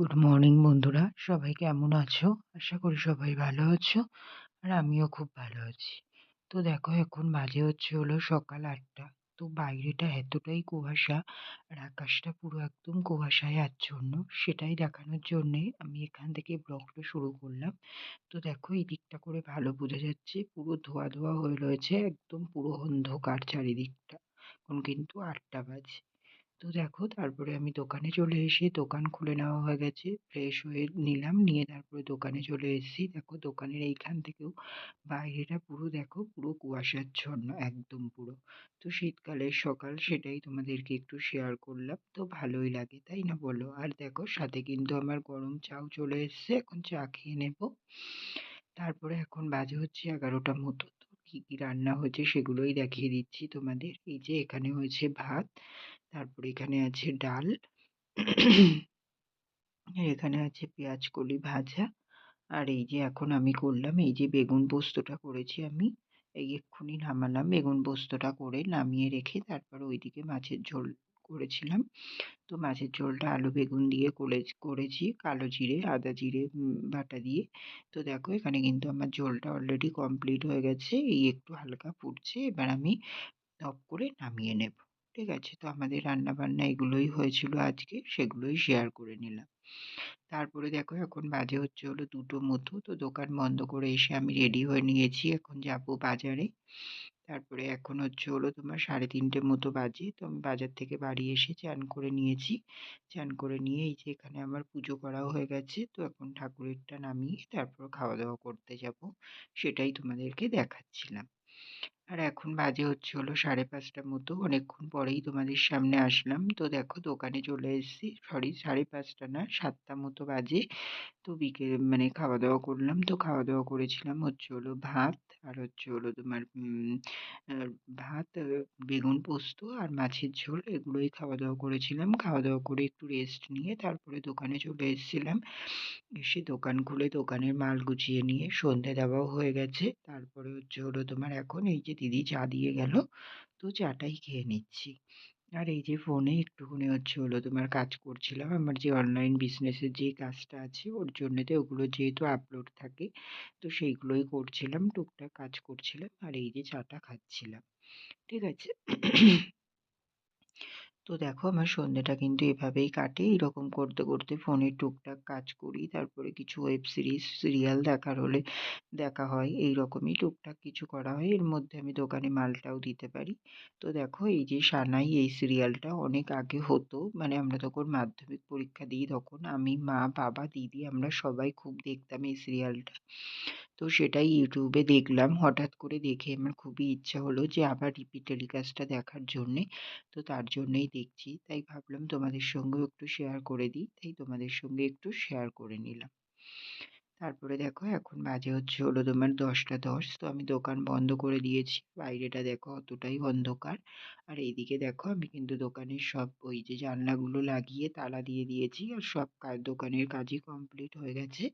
Good morning বন্ধুরা। সবাই কেমন আছো? আশা করি সবাই ভালো আছো, আর আমিও খুব ভালো আছি। তো দেখো, এখন বাজে হচ্ছে হলো সকাল আটটা। তো বাইরেটা এতটাই কুয়াশা, আর আকাশটা পুরো একদম কুয়াশায় আচ্ছন্ন। সেটাই দেখানোর জন্যে আমি এখান থেকে ব্লগটা শুরু করলাম। তো দেখো, এই দিকটা করে ভালো বোঝা যাচ্ছে। পুরো ধোয়া ধোয়া হয়ে রয়েছে, একদম পুরো অন্ধকার চারিদিকটা। এখন কিন্তু আটটা বাজে। তো দেখো তারপরে আমি দোকানে চলে এসে দোকান খুলে নেওয়া হয়ে গেছে। ফ্রেশ হয়ে নিলাম, নিয়ে তারপরে দোকানে চলে এসেছি। দেখো দোকানের এইখান থেকেও বাইরেটা পুরো দেখো পুরো কুয়াশাচ্ছন্ন, একদম পুরো। তো শীতকালের সকাল সেটাই তোমাদেরকে একটু শেয়ার করলাম। তো ভালোই লাগে, তাই না বলো? আর দেখো সাথে কিন্তু আমার গরম চাও চলে এসছে, এখন চা খেয়ে নেব। তারপরে এখন বাজে হচ্ছে এগারোটা মতো। কী কী রান্না হয়েছে সেগুলোই দেখিয়ে দিচ্ছি তোমাদের। এই যে এখানে হয়েছে ভাত, তারপর এখানে আছে ডাল, এখানে আছে পেঁয়াজ কলি ভাজা, আর এই যে এখন আমি করলাম, এই যে বেগুন পোস্তটা করেছি আমি, এই এক্ষুনি নামালাম, বেগুন পোস্তটা করে নামিয়ে রেখে তারপর ওইদিকে মাছের ঝোল করেছিলাম। তো মাছের ঝোলটা আলু বেগুন দিয়ে করে করেছি, কালো জিরে, আদা জিরে বাটা দিয়ে। তো দেখো এখানে কিন্তু আমার ঝোলটা অলরেডি কমপ্লিট হয়ে গেছে। এই একটু হালকা ফুটছে, এবার আমি অফ করে নামিয়ে নেব। ঠিক আছে? তো আমাদের রান্নাবান্না এগুলোই হয়েছিল আজকে, সেগুলোই শেয়ার করে নিলাম। তারপরে দেখো এখন বাজে হচ্ছে হলো দুটো মতো। তো দোকান বন্ধ করে এসে আমি রেডি হয়ে নিয়েছি। এখন যাব বাজারে। তারপরে এখন হচ্ছে হলো তোমার সাড়ে তিনটে মতো বাজে। তো আমি বাজার থেকে বাড়ি এসে চান করে নিয়েছি। চান করে নিয়ে এই যে এখানে আমার পুজো করাও হয়ে গেছে। তো এখন ঠাকুরেরটা নামিয়ে তারপর খাওয়া দাওয়া করতে যাব। সেটাই তোমাদেরকে দেখাচ্ছিলাম। আর এখন বাজে হচ্ছে হলো সাড়ে পাঁচটার মতো। অনেকক্ষণ পরেই তোমাদের সামনে আসলাম। তো দেখো দোকানে চলে এসেছি। সরি সাড়ে পাঁচটা না, সাতটা মতো বাজে। তো বিকেল মানে খাওয়া দাওয়া করলাম। তো খাওয়া দাওয়া করেছিলাম হচ্ছে হলো ভাত আর হচ্ছে হলো তোমার ভাত বেগুন পোস্ত আর মাছের ঝোল এগুলোই খাওয়া দাওয়া করেছিলাম। খাওয়া দাওয়া করে একটু রেস্ট নিয়ে তারপরে দোকানে চলে এসেছিলাম। এসে দোকান খুলে দোকানের মাল গুছিয়ে নিয়ে সন্ধে দেওয়াও হয়ে গেছে। তারপরে হচ্ছে হলো তোমার এখন এই যে দিদি চা দিয়ে গেল। তো চাটাই খেয়ে নিচ্ছি। আর এই যে ফোনে একটুখানি হচ্ছে হলো তোমার কাজ করছিলাম। আমার যে অনলাইন বিজনেসের যে কাজটা আছে, ওর জন্যতে ওগুলো যেহেতু আপলোড থাকে, তো সেইগুলোই করছিলাম, টুকটাক কাজ করছিলাম। আর এই যে চাটা খাচ্ছিলাম। ঠিক আছে? তো দেখো আমার সন্ধেটা কিন্তু এভাবেই কাটে। এরকম করতে করতে ফোনে টুকটাক কাজ করি। তারপরে কিছু ওয়েব সিরিজ, সিরিয়াল দেখার হলে দেখা হয়। এই রকমই টুকটাক কিছু করা হয়। এর মধ্যে আমি দোকানে মালটাও দিতে পারি। তো দেখো এই যে সানাই এই সিরিয়ালটা অনেক আগে হতো। মানে আমরা তখন মাধ্যমিক পরীক্ষা দিই তখন। আমি, মা, বাবা, দিদি আমরা সবাই খুব দেখতাম এই সিরিয়ালটা। তো সেটাই ইউটিউবে দেখলাম। হঠাৎ করে দেখে আমার খুবই ইচ্ছা হলো যে আবার রিপিট টেলিকাস্টটা দেখার জন্যে। তো তার জন্যেই দেখছি। তাই ভাবলাম তোমাদের সঙ্গেও একটু শেয়ার করে দিই। তাই তোমাদের সঙ্গে একটু শেয়ার করে নিলাম। তারপরে দেখো এখন বাজে হচ্ছে হলো তোমার দশটা দশ। তো আমি দোকান বন্ধ করে দিয়েছি। বাইরেটা দেখো অতটাই অন্ধকার। আর এইদিকে দেখো আমি কিন্তু দোকানের সব ওই যে জানলাগুলো লাগিয়ে তালা দিয়ে দিয়েছি আর সব দোকানের কাজই কমপ্লিট হয়ে গেছে।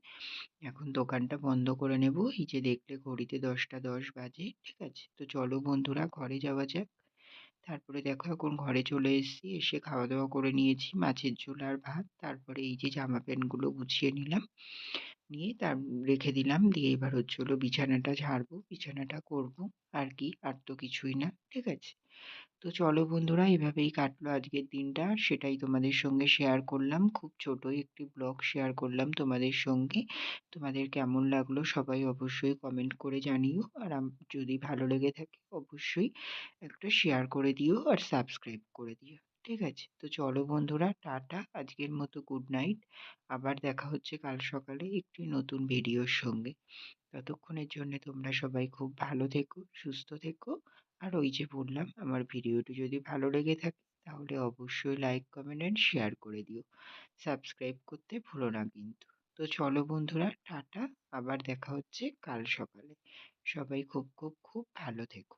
এখন দোকানটা বন্ধ করে নেব। এই যে দেখলে ঘড়িতে দশটা দশ বাজে, ঠিক আছে? তো চলো বন্ধুরা ঘরে যাওয়া যাক। তারপরে দেখো এখন ঘরে চলে এসেছি, এসে খাওয়া দাওয়া করে নিয়েছি। মাছের ঝোল আর ভাত। তারপরে এই যে জামা প্যান্টগুলো গুছিয়ে নিলাম। নিয়ে তার রেখে দিলাম। দিয়ে এবার হচ্ছে হলো বিছানাটা ঝাড়বো, বিছানাটা করব আর কি, আর তো কিছুই না, ঠিক আছে? তো চলো বন্ধুরা, এভাবেই কাটলো আজকের দিনটা। সেটাই তোমাদের সঙ্গে শেয়ার করলাম। খুব ছোটোই একটি ব্লগ শেয়ার করলাম তোমাদের সঙ্গে। তোমাদের কেমন লাগল সবাই অবশ্যই কমেন্ট করে জানিও। আর যদি ভালো লেগে থাকে অবশ্যই একটা শেয়ার করে দিও আর সাবস্ক্রাইব করে দিও। ঠিক আছে। তো চলো বন্ধুরা, টাটা, আজকের মতো গুড নাইট আবার দেখা হচ্ছে কাল সকালে একটি নতুন ভিডিওর সঙ্গে। ততক্ষণের জন্য তোমরা সবাই খুব ভালো থেকো, সুস্থ থেকো। আর ওই যে বললাম, আমার ভিডিওটি যদি ভালো লেগে থাকে, তাহলে অবশ্যই লাইক কমেন্ট অ্যান্ড শেয়ার করে দিও। সাবস্ক্রাইব করতে ভুলো না কিন্তু। তো চলো বন্ধুরা, টাটা, আবার দেখা হচ্ছে কাল সকালে। সবাই খুব খুব খুব ভালো থেকো।